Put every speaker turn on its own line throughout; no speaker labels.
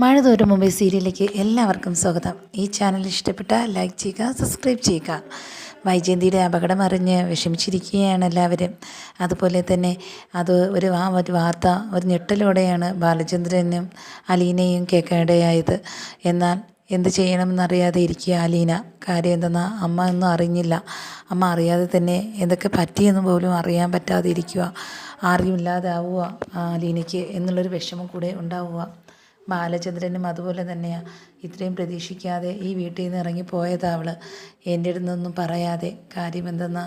മഴ തോരും മുമ്പേ സീരിയലിലേക്ക് എല്ലാവർക്കും സ്വാഗതം. ഈ ചാനൽ ഇഷ്ടപ്പെട്ട ലൈക്ക് ചെയ്യുക സബ്സ്ക്രൈബ് ചെയ്യുക. വൈജയന്തിയുടെ അപകടം അറിഞ്ഞ് വിഷമിച്ചിരിക്കുകയാണ് എല്ലാവരും. അതുപോലെ തന്നെ അത് ഒരു ആ ഒരു വാർത്ത ഒരു ഞെട്ടലോടെയാണ് ബാലചന്ദ്രനും അലീനയും കേൾക്കേണ്ടതായത് എന്നാൽ എന്ത് ചെയ്യണമെന്നറിയാതെ ഇരിക്കുക അലീന. കാര്യം എന്തെന്നാൽ അമ്മ ഒന്നും അറിഞ്ഞില്ല. അമ്മ അറിയാതെ തന്നെ എന്തൊക്കെ പറ്റിയെന്ന് പോലും അറിയാൻ പറ്റാതെ ഇരിക്കുക. ആരുമില്ലാതാവുക അലീനയ്ക്ക് എന്നുള്ളൊരു വിഷമം കൂടെ ഉണ്ടാവുക. ബാലചന്ദ്രനും അതുപോലെ തന്നെയാണ് ഇത്രയും പ്രതീക്ഷിക്കാതെ ഈ വീട്ടിൽ നിന്ന് ഇറങ്ങിപ്പോയതാ അവൾ എന്റെ അടുത്തൊന്നും പറയാതെ കാര്യമെന്തെന്ന്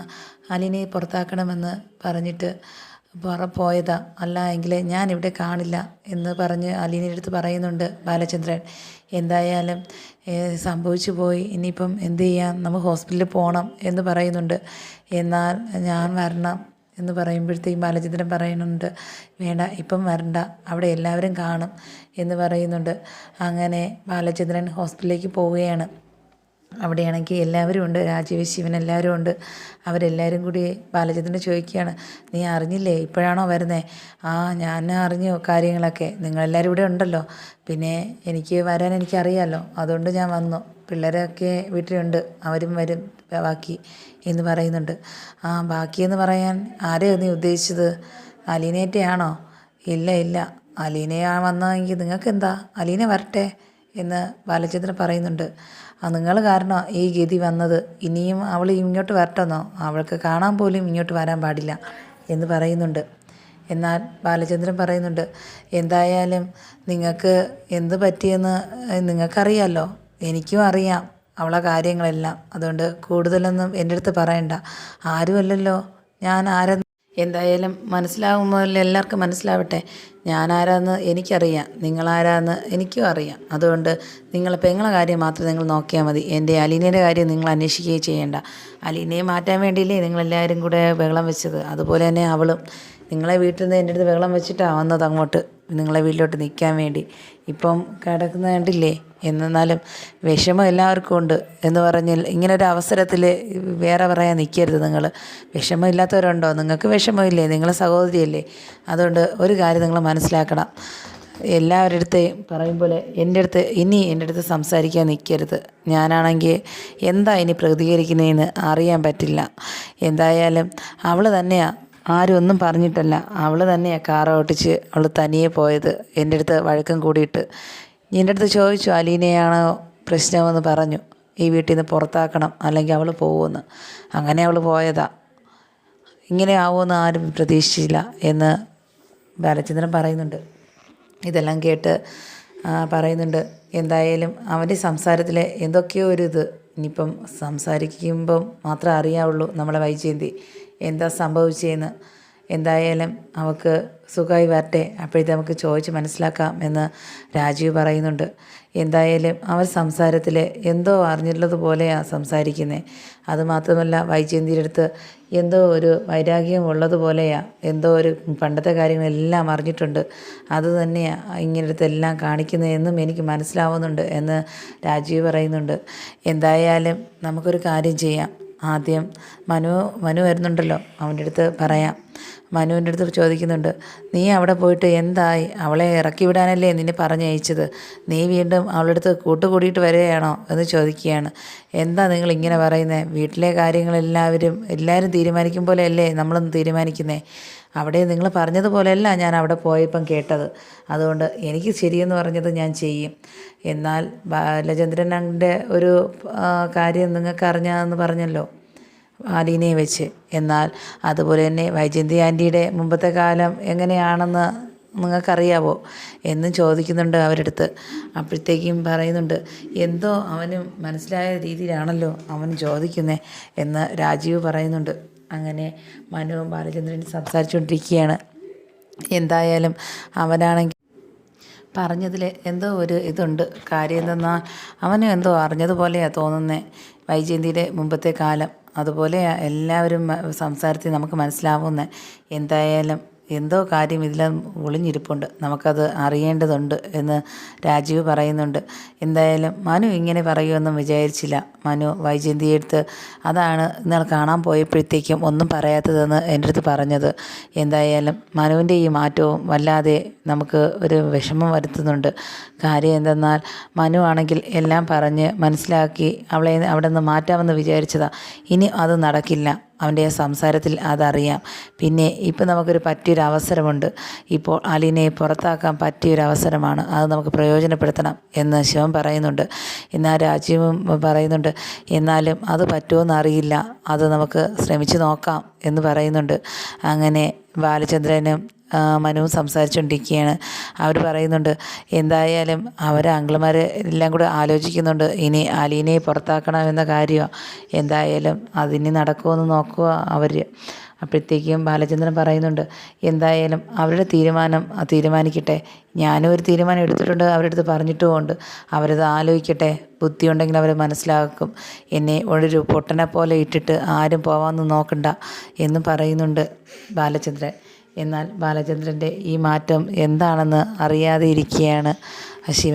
അലിനെ പുറത്താക്കണമെന്ന് പറഞ്ഞിട്ട് പുറ പോയതാ. അല്ല എങ്കിൽ ഞാൻ ഇവിടെ കാണില്ല എന്ന് പറഞ്ഞ് അലീനയുടെ അടുത്ത് പറയുന്നുണ്ട് ബാലചന്ദ്രൻ. എന്തായാലും സംഭവിച്ചു പോയി. ഇനിയിപ്പം എന്ത് ചെയ്യാം? നമുക്ക് ഹോസ്പിറ്റലിൽ പോകണം എന്ന് പറയുന്നുണ്ട്. എന്നാൽ ഞാൻ വരണം. എന്ന് പറയുമ്പോഴത്തേക്കും ബാലചന്ദ്രൻ പറയുന്നുണ്ട് വേണ്ട ഇപ്പം വരണ്ട അവിടെ എല്ലാവരും കാണും എന്ന് പറയുന്നുണ്ട്. അങ്ങനെ ബാലചന്ദ്രൻ ഹോസ്പിറ്റലിലേക്ക് പോവുകയാണ്. അവിടെയാണെങ്കിൽ എല്ലാവരും ഉണ്ട് രാജീവ് ശിവൻ എല്ലാവരും ഉണ്ട്. അവരെല്ലാവരും കൂടി ബാലചന്ദ്രൻ ചോദിക്കുകയാണ് നീ അറിഞ്ഞില്ലേ ഇപ്പോഴാണോ വരുന്നത് ആ ഞാൻ അറിഞ്ഞു കാര്യങ്ങളൊക്കെ. നിങ്ങളെല്ലാവരും ഇവിടെ ഉണ്ടല്ലോ. പിന്നെ എനിക്ക് വരാൻ എനിക്കറിയാമല്ലോ അതുകൊണ്ട് ഞാൻ വന്നു. പിള്ളേരൊക്കെ വീട്ടിലുണ്ട്. അവരും വരും ബാക്കി എന്ന് പറയുന്നുണ്ട്. ആ ബാക്കിയെന്ന് പറയാൻ ആരെയാണ് നീ ഉദ്ദേശിച്ചത്? അലീനേറ്റയാണോ? ഇല്ല ഇല്ല. അലീനയാ വന്നതെങ്കിൽ നിങ്ങൾക്ക് എന്താ അലീന വരട്ടെ. എന്ന് ബാലചന്ദ്രൻ പറയുന്നുണ്ട്. നിങ്ങൾ കാരണം ഈ ഗതി വന്നത് ഇനിയും അവൾ ഇങ്ങോട്ട് വരട്ടെന്നോ? അവൾക്ക് കാണാൻ പോലും ഇങ്ങോട്ട് വരാൻ പാടില്ല എന്ന് പറയുന്നുണ്ട്. എന്നാൽ ബാലചന്ദ്രൻ പറയുന്നുണ്ട് എന്തായാലും നിങ്ങൾക്ക് എന്ത് പറ്റിയെന്ന് നിങ്ങൾക്കറിയാമല്ലോ എനിക്കും അറിയാം അവളെ കാര്യങ്ങളെല്ലാം. അതുകൊണ്ട് കൂടുതലൊന്നും എന്റെ അടുത്ത് പറയണ്ട. ആരുമല്ലല്ലോ. ഞാൻ ആരെന്ന് എന്തായാലും മനസ്സിലാകുമ്പോൾ എല്ലാവർക്കും മനസ്സിലാവട്ടെ. ഞാനാരാന്ന് എനിക്കറിയാം. നിങ്ങളാരാന്ന് എനിക്കും അറിയാം. അതുകൊണ്ട് നിങ്ങൾ പെങ്ങളെ കാര്യം മാത്രം നിങ്ങൾ നോക്കിയാൽ മതി. എന്റെ അലീനയുടെ കാര്യം നിങ്ങൾ അന്വേഷിക്കുകയും ചെയ്യേണ്ട. അലീനയെ മാറ്റാൻ വേണ്ടിയില്ലേ നിങ്ങളെല്ലാവരും കൂടെ ബഹളം വെച്ചത്? അതുപോലെ തന്നെ അവളും നിങ്ങളെ വീട്ടിൽ നിന്ന് എന്റെ അടുത്ത് ബഹളം വെച്ചിട്ടാണ് വന്നത് അങ്ങോട്ട്. നിങ്ങളെ വീട്ടിലോട്ട് നിൽക്കാൻ വേണ്ടി. ഇപ്പം കിടക്കുന്ന കണ്ടില്ലേ? എന്നാലും വിഷമം എല്ലാവർക്കും ഉണ്ട് എന്ന് പറഞ്ഞാൽ ഇങ്ങനൊരു അവസരത്തിൽ വേറെ പറയാൻ നിൽക്കരുത് നിങ്ങൾ. വിഷമമില്ലാത്തവരുണ്ടോ നിങ്ങൾക്ക് വിഷമമില്ലേ? നിങ്ങൾ സഹോദരിയല്ലേ? അതുകൊണ്ട് ഒരു കാര്യം നിങ്ങൾ മനസ്സിലാക്കണം. എല്ലാവരുടെ അടുത്തേയും പറയും പോലെ എന്റെ അടുത്ത് ഇനി എന്റെ അടുത്ത് സംസാരിക്കാൻ നിൽക്കരുത്. ഞാനാണെങ്കിൽ എന്താ ഇനി പ്രതികരിക്കുന്നതെന്ന് അറിയാൻ പറ്റില്ല. എന്തായാലും അവൾ തന്നെയാണ് ആരും ഒന്നും പറഞ്ഞിട്ടല്ല. അവൾ തന്നെയാണ് കാർ ഓട്ടിച്ച് അവൾ തനിയെ പോയത്. എന്റെ അടുത്ത് വഴക്കം കൂടിയിട്ട്. എന്റെ അടുത്ത് ചോദിച്ചു അലീനയാണ് പ്രശ്നമെന്ന് പറഞ്ഞു. ഈ വീട്ടിൽ നിന്ന് പുറത്താക്കണം. അല്ലെങ്കിൽ അവൾ പോകുമെന്ന് അങ്ങനെ അവൾ പോയതാ. ഇങ്ങനെ ആവുമെന്ന് ആരും പ്രതീക്ഷിച്ചില്ല എന്ന് ബാലചന്ദ്രൻ പറയുന്നുണ്ട്. ഇതെല്ലാം കേട്ട് പറയുന്നുണ്ട്. എന്തായാലും അവന്റെ സംസാരത്തിൽ എന്തൊക്കെയോ ഒരു ഇത്. ഇനിയിപ്പം സംസാരിക്കുമ്പം മാത്രമേ അറിയാവുള്ളൂ നമ്മളെ വൈജയന്തി. എന്താ സംഭവിച്ചതെന്ന് എന്തായാലും അവൾക്ക് സുഖമായി വരട്ടെ. അപ്പോഴത്തെ നമുക്ക് ചോദിച്ച് മനസ്സിലാക്കാം എന്ന് രാജീവ് പറയുന്നുണ്ട്. എന്തായാലും അവർ സംസാരത്തിൽ എന്തോ അറിഞ്ഞിട്ടുള്ളത് പോലെയാണ് സംസാരിക്കുന്നത് അതുമാത്രമല്ല വൈജയന്തിയുടെ അടുത്ത് എന്തോ ഒരു വൈരാഗ്യം ഉള്ളതുപോലെയാണ് എന്തോ ഒരു പണ്ടത്തെ കാര്യങ്ങളെല്ലാം അറിഞ്ഞിട്ടുണ്ട്. അത് തന്നെയാണ് ഇങ്ങനടുത്ത് എല്ലാം കാണിക്കുന്നതെന്നും എനിക്ക് മനസ്സിലാവുന്നുണ്ട് എന്ന് രാജീവ് പറയുന്നുണ്ട്. എന്തായാലും നമുക്കൊരു കാര്യം ചെയ്യാം. ആദ്യം മനു മനു വരുന്നുണ്ടല്ലോ. അവന്റെ അടുത്ത് പറയാം. മനുവിന്റെ അടുത്ത് ചോദിക്കുന്നുണ്ട് നീ അവിടെ പോയിട്ട് എന്തായി? അവളെ ഇറക്കി വിടാനല്ലേ നിന്നെ പറഞ്ഞയച്ചത്? നീ വീണ്ടും അവളുടെ അടുത്ത് കൂട്ടുകൂടിയിട്ട് വരികയാണോ? എന്ന് ചോദിക്കുകയാണ്. എന്താ നിങ്ങൾ ഇങ്ങനെ പറയുന്നത് വീട്ടിലെ കാര്യങ്ങളെല്ലാവരും എല്ലാവരും തീരുമാനിക്കും പോലെയല്ലേ നമ്മളൊന്ന് തീരുമാനിക്കുന്നേ? അവിടെ നിങ്ങൾ പറഞ്ഞതുപോലെയല്ല ഞാൻ അവിടെ പോയപ്പം കേട്ടത്. അതുകൊണ്ട് എനിക്ക് ശരിയെന്ന് പറഞ്ഞത് ഞാൻ ചെയ്യും. എന്നാൽ ബാലചന്ദ്രന്റെ ഒരു കാര്യം നിങ്ങൾക്ക് അറിഞ്ഞാന്ന് പറഞ്ഞല്ലോ. അലീനയെ വെച്ച്. എന്നാൽ അതുപോലെ തന്നെ വൈജയന്തി ആന്റിയുടെ മുമ്പത്തെ കാലം എങ്ങനെയാണെന്ന് നിങ്ങൾക്കറിയാവോ എന്നും ചോദിക്കുന്നുണ്ട് അവരടുത്ത്. അപ്പോഴത്തേക്കും പറയുന്നുണ്ട് എന്തോ അവനും മനസ്സിലായ രീതിയിലാണല്ലോ അവൻ ചോദിക്കുന്നത് എന്ന് രാജീവ് പറയുന്നുണ്ട്. അങ്ങനെ മനുവും ബാലചന്ദ്രനും സംസാരിച്ചുകൊണ്ടിരിക്കുകയാണ്. എന്തായാലും അവനാണെങ്കിൽ പറഞ്ഞതിൽ എന്തോ ഒരു ഇതുണ്ട്. കാര്യം എന്തെന്നാൽ അവനും എന്തോ അറിഞ്ഞതുപോലെയാണ് തോന്നുന്നത് വൈജയന്തിയുടെ മുമ്പത്തെ കാലം. അതുപോലെ എല്ലാവരും സംസാരത്തിൽ നമുക്ക് മനസ്സിലാവുന്ന എന്തായാലും എന്തോ കാര്യം ഇതിൽ ഒളിഞ്ഞിരിപ്പുണ്ട്. നമുക്കത് അറിയേണ്ടതുണ്ട് എന്ന് രാജീവ് പറയുന്നുണ്ട്. എന്തായാലും മനു ഇങ്ങനെ പറയുമെന്നും വിചാരിച്ചില്ല. മനു വൈജയന്തിയെടുത്ത് അതാണ് ഇന്നലെ കാണാൻ പോയപ്പോഴത്തേക്കും ഒന്നും പറയാത്തതെന്ന് എന്റെ അടുത്ത് പറഞ്ഞത്. എന്തായാലും മനുവിന്റെ ഈ മാറ്റവും വല്ലാതെ നമുക്ക് ഒരു വിഷമം വരുത്തുന്നുണ്ട്. കാര്യം എന്തെന്നാൽ മനു ആണെങ്കിൽ എല്ലാം പറഞ്ഞ് മനസ്സിലാക്കി അവളെ അവിടെ നിന്ന് മാറ്റാമെന്ന് വിചാരിച്ചതാണ് ഇനി അത് നടക്കില്ല. അവന്റെ സംസാരത്തിൽ അതറിയാം. പിന്നെ ഇപ്പം നമുക്കൊരു പറ്റിയൊരു അവസരമുണ്ട് ഇപ്പോൾ അലീനയെ പുറത്താക്കാൻ പറ്റിയൊരു അവസരമാണ് അത് നമുക്ക് പ്രയോജനപ്പെടുത്തണം എന്ന് ശിവൻ പറയുന്നുണ്ട്. എന്നാൽ രാജീവും പറയുന്നുണ്ട് എന്നാലും അത് പറ്റുമോ അറിയില്ല അത് നമുക്ക് ശ്രമിച്ചു നോക്കാം. എന്ന് പറയുന്നുണ്ട്. അങ്ങനെ ബാലചന്ദ്രനും മനുവും സംസാരിച്ചുകൊണ്ടിരിക്കുകയാണ് അവർ പറയുന്നുണ്ട് എന്തായാലും അവർ അങ്കിൾമാർ എല്ലാം കൂടെ ആലോചിക്കുന്നുണ്ട്. ഇനി അലീനയെ പുറത്താക്കണമെന്ന കാര്യം എന്തായാലും അതിനി നടക്കുമെന്ന് നോക്കുക അവർ അപ്പോഴത്തേക്കും ബാലചന്ദ്രൻ പറയുന്നുണ്ട് എന്തായാലും അവരുടെ തീരുമാനം തീരുമാനിക്കട്ടെ. ഞാനും ഒരു തീരുമാനം എടുത്തിട്ടുണ്ട് അവരുടെ അടുത്ത് പറഞ്ഞിട്ടുമുണ്ട്. അവരത് ആലോചിക്കട്ടെ. ബുദ്ധി ഉണ്ടെങ്കിൽ അവർ മനസ്സിലാക്കും. എന്നെ ഒരു പൊട്ടനെ പോലെ ഇട്ടിട്ട് ആരും പോവാമെന്ന് നോക്കണ്ട എന്ന് പറയുന്നുണ്ട് ബാലചന്ദ്രൻ. എന്നാൽ ബാലചന്ദ്രന്റെ ഈ മാറ്റം എന്താണെന്ന് അറിയാതെ ഇരിക്കുകയാണ് ശിവൻ.